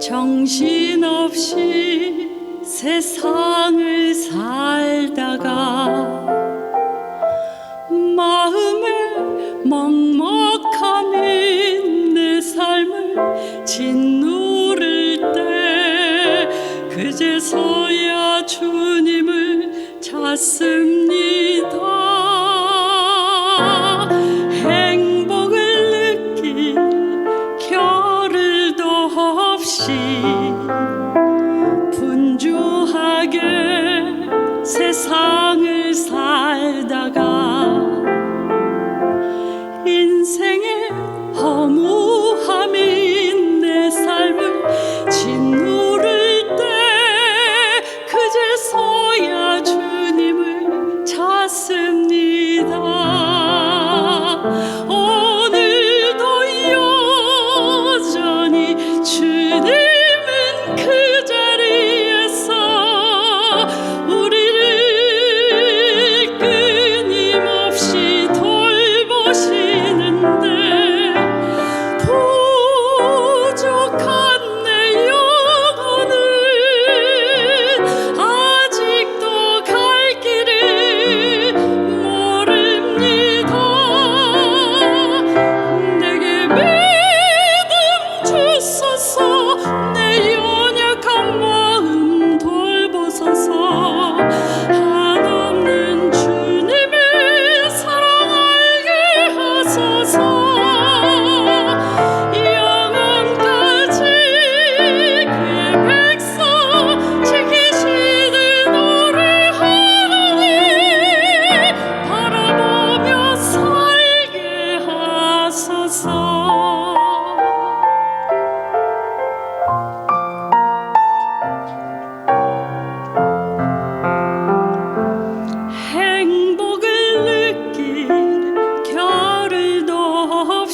정신없이 세상을 살다가 마음에 먹먹하는 내 삶을 짓누를 때 그제서야 주님을 찾습니다. 없이 분주하게 세상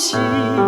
心。